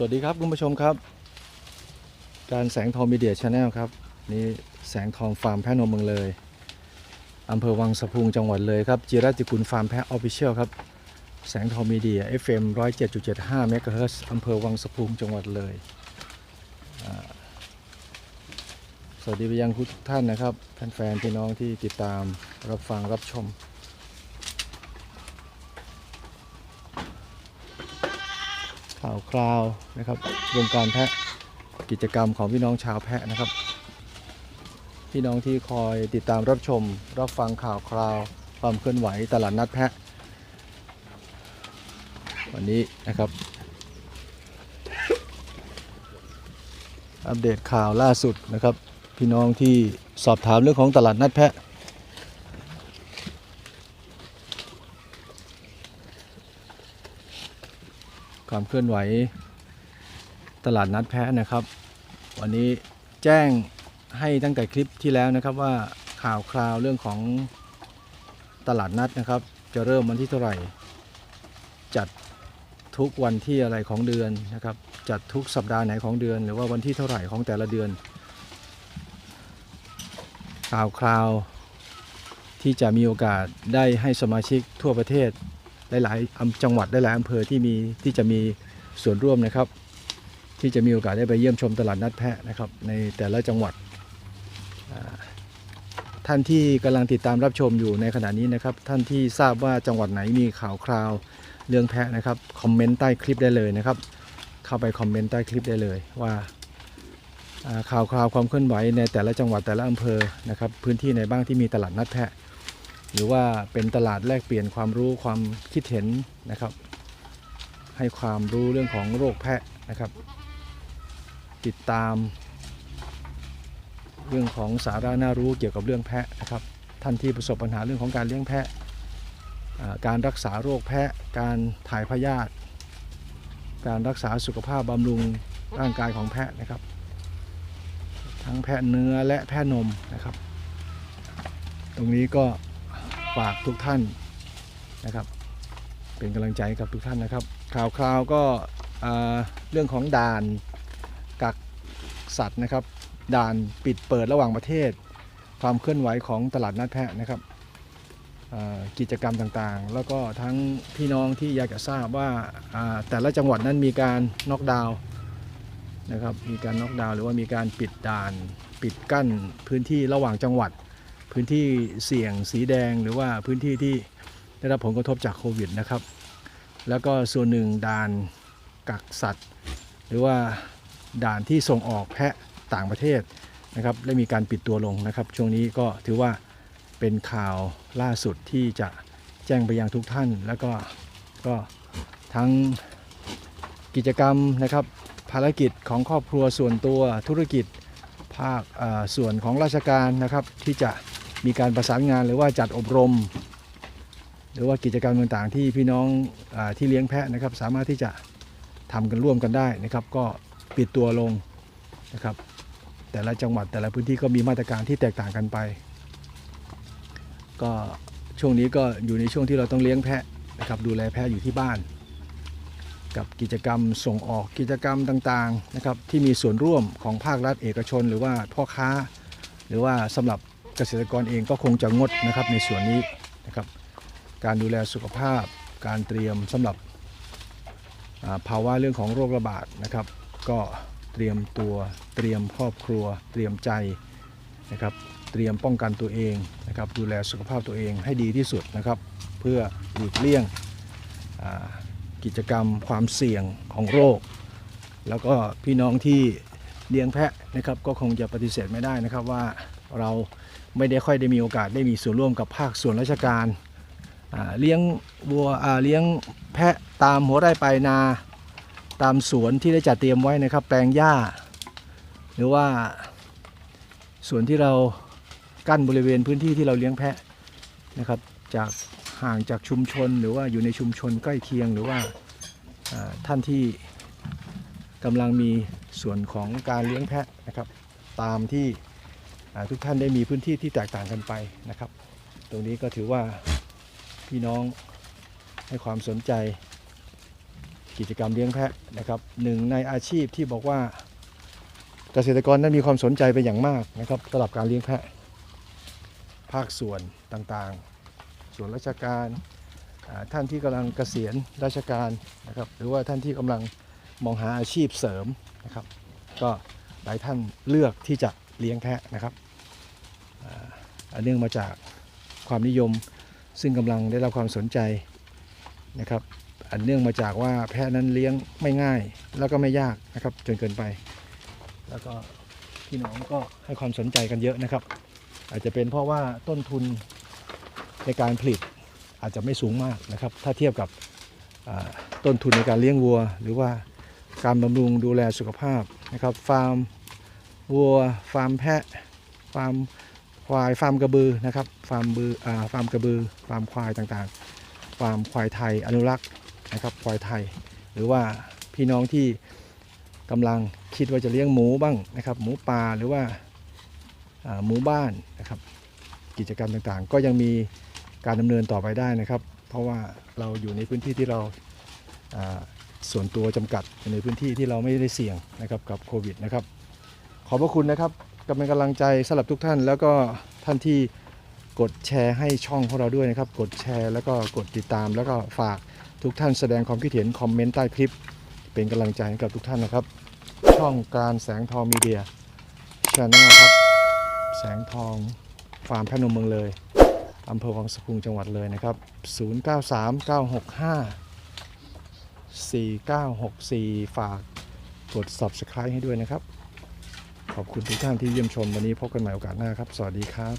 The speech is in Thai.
สวัสดีครับคุณผู้ชมครับ การแสงทองมีเดียชาแนลครับนี่แสงทองฟาร์มแพะนมเมืองเลยอำเภอวังสะพุงจังหวัดเลยครับจิราติกุลฟาร์มแพะออฟฟิเชียลครับแสงทองมีเดีย FM 107.75เมกะเฮิรตซ์อำเภอวังสะพุงจังหวัดเลย สวัสดีไปยังทุกท่านนะครับแฟนๆพี่น้องที่ติดตามรับฟังรับชม ข่าวคราวนะครับวงการแพะกิจกรรมของพี่น้องชาวแพะนะครับ พี่น้องที่คอยติดตามรับชม รับฟังข่าวคราว ความเคลื่อนไหวตลาดนัดแพะ วันนี้นะครับ อัปเดตข่าวล่าสุดนะครับ พี่น้องที่สอบถามเรื่องของตลาดนัดแพะ ความเคลื่อนไหว ตลาดนัดแพะนะครับ วันนี้แจ้งให้ตั้งแต่คลิปที่แล้วนะครับว่าข่าวคราวเรื่องของตลาดนัดนะครับ จะเริ่มวันที่เท่าไหร่ จัดทุกวันที่อะไรของเดือนนะครับ จัดทุกสัปดาห์ไหนของเดือน หรือว่าวันที่เท่าไหร่ของแต่ละเดือน ข่าวคราวที่จะมีโอกาสได้ให้สมาชิกทั่วประเทศ หลายๆจังหวัดหลายๆอำเภอที่มีที่จะมีส่วนร่วมนะครับ ที่จะมีโอกาสได้ไปเยี่ยมชมตลาดนัดแพะนะครับ ในแต่ละจังหวัดท่านที่กำลังติดตามรับชมอยู่ในขณะนี้นะครับ ท่านที่ทราบว่าจังหวัดไหนมีข่าวคราวเรื่องแพะนะครับคอมเมนต์ใต้คลิปได้เลยนะครับ เข้าไปคอมเมนต์ใต้คลิปได้เลยว่าอ่าข่าวคราวความเคลื่อนไหวในแต่ละจังหวัดแต่ละอำเภอนะครับ พื้นที่ไหนบ้างที่มีตลาดนัดแพะ หรือว่าเป็นตลาดแลกเปลี่ยนความรู้ความคิดเห็นนะครับ ให้ความรู้เรื่องของโรคแพะนะครับ ติดตาม เรื่องของสาระน่ารู้เกี่ยวกับเรื่องแพะนะครับ ท่านที่ประสบปัญหาเรื่องของการเลี้ยงแพะการรักษาโรคแพะ การถ่ายพยาธิ การรักษาสุขภาพบำรุงร่างกายของแพะนะครับ ทั้งแพะเนื้อและแพะนมนะครับ ตรงนี้ก็ ฝากทุกท่านนะครับ เป็นกำลังใจกับทุกท่านนะครับ ข่าวคราวก็เรื่องของด่านกักสัตว์นะครับ ด่านปิดเปิดระหว่างประเทศ ความเคลื่อนไหวของตลาดนัดแพะนะครับกิจกรรมต่างๆ แล้วก็ทั้งพี่น้องที่อยากจะทราบว่าอ่าแต่ละจังหวัดนั้นมีการน็อกดาวน์นะครับ มีการน็อกดาวน์หรือว่ามีการปิดด่าน ปิดกั้นพื้นที่ระหว่างจังหวัด พื้นที่เสี่ยงสีแดงหรือว่าพื้นที่ที่ได้รับผลกระทบจากโควิดนะครับ แล้วก็ส่วนหนึ่งด่านกักสัตว์ หรือว่าด่านที่ส่งออกแพะต่างประเทศนะครับได้มีการปิดตัวลงนะครับ ช่วงนี้ก็ถือว่าเป็นข่าวล่าสุดที่จะแจ้งไปยังทุกท่าน แล้วก็ก็ทั้งกิจกรรมนะครับ ภารกิจของครอบครัวส่วนตัวธุรกิจ ภาคส่วนของราชการนะครับ ที่จะมีการประสานงานหรือว่าจัดอบรม หรือว่ากิจกรรมต่างๆ ที่พี่น้องอที่เลี้ยงแพะนะครับ สามารถที่จะทำกันร่วมกันได้นะครับ ก็ปิดตัวลงนะครับ แต่ละจังหวัดแต่ละพื้นที่ก็มีมาตรการที่แตกต่างกันไป ก็ช่วงนี้ก็อยู่ในช่วงที่เราต้องเลี้ยงแพะนะครับดูแลแพะอยู่ที่บ้าน กับกิจกรรมส่งออกกิจกรรมต่างๆนะครับที่มีส่วนร่วมของภาครัฐเอกชน หรือว่าพ่อค้า หรือว่าสำหรับเกษตรกรเองก็คงจะงดนะครับในส่วนนี้นะครับการดูแลสุขภาพ การเตรียมสำหรับาภาวะเรื่องของโรคระบาดนะครับ ก็เตรียมตัวเตรียมครอบครัว เตรียมใจนะครับเตรียมป้องกันตัวเองนะครับดูแลสุขภาพตัวเองให้ดีที่สุดนะครับ เพื่อหลีกเลี่ยงอ่า กิจกรรมความเสี่ยงของโรค แล้วก็พี่น้องที่เลี้ยงแพะนะครับก็คงจะปฏิเสธไม่ได้นะครับว่าเราไม่ได้ค่อยได้มีโอกาสได้มีส่วนร่วมกับภาคส่วนราชการเลี้ยงวัวเลี้ยงแพะตามหัวไร่ปลายนา ตามสวนที่ได้จัดเตรียมไว้นะครับ แปลงหญ้า หรือว่าส่วนที่เรากั้นบริเวณพื้นที่ที่เราเลี้ยงแพะนะครับจาก ห่างจากชุมชนหรือว่าอยู่ในชุมชนใกล้เคียงหรือว่าท่านที่กำลังมีส่วนของการเลี้ยงแพะนะครับ ตามที่ทุกท่านได้มีพื้นที่ที่แตกต่างกันไปนะครับ ตรงนี้ก็ถือว่าพี่น้องให้ความสนใจกิจกรรมเลี้ยงแพะนะครับหนึ่งในอาชีพที่บอกว่าเกษตรกรนั้นมีความสนใจเป็นอย่างมากนะครับสำหรับการเลี้ยงแพะ ภาคส่วนต่างๆ ส่วนราชการท่านที่กำลังเกษียณราชการนะครับหรือว่าท่านที่กำลังมองหาอาชีพเสริมนะครับ ก็หลายท่านเลือกที่จะเลี้ยงแพะนะครับอันเนื่องมาจากความนิยมซึ่งกำลังได้รับความสนใจนะครับ อันเนื่องมาจากว่าแพะนั้นเลี้ยงไม่ง่าย แล้วก็ไม่ยากนะครับจนเกินไป แล้วก็พี่น้องก็ให้ความสนใจกันเยอะนะครับ อาจจะเป็นเพราะว่าต้นทุน ในการผลิตอาจจะไม่สูงมากนะครับ ถ้าเทียบกับต้นทุนในการเลี้ยงวัว หรือว่าการบำรุงดูแลสุขภาพนะครับ ฟาร์มวัว ฟาร์มแพะ ฟาร์มควาย ฟาร์มกระบือนะครับ ฟาร์มบือฟาร์มกระบือ ฟาร์มควายต่างๆ ฟาร์มควายไทยอนุรักษ์นะครับ ควายไทย หรือว่าพี่น้องที่กำลังคิดว่าจะเลี้ยงหมูบ้างนะครับ หมูป่าหรือว่าหมูบ้านนะครับ กิจกรรมต่างๆ ก็ยังมี การดำเนินต่อไปได้นะครับ เพราะว่าเราอยู่ในพื้นที่ที่เราาส่วนตัวจำกัดในพื้นที่ที่เราไม่ได้เสี่ยงนะครับกับโควิดนะครับ ขอบพระคุณนะครับกำลังกำลังใจสำหรับทุกท่าน แล้วก็ท่านที่กดแชร์ให้ช่องของเราด้วยนะครับ กดแชร์แล้วก็กดติดตาม แล้วก็ฝากทุกท่านแสดงความคิดเห็นคอมเมนต์ใต้คลิป เป็นกำลังใจให้กับทุกท่านนะครับ ช่องการแสงทองมีเดียช n แนลครับ แสงทองฟาร์มแพะนมเมืองเลย อำเภอวังสะพุงจังหวัดเลยนะครับ 093965 4964 ฝากกด subscribe ให้ด้วยนะครับ ขอบคุณทุกท่านที่เยี่ยมชมวันนี้พบกันใหม่โอกาสหน้าครับ สวัสดีครับ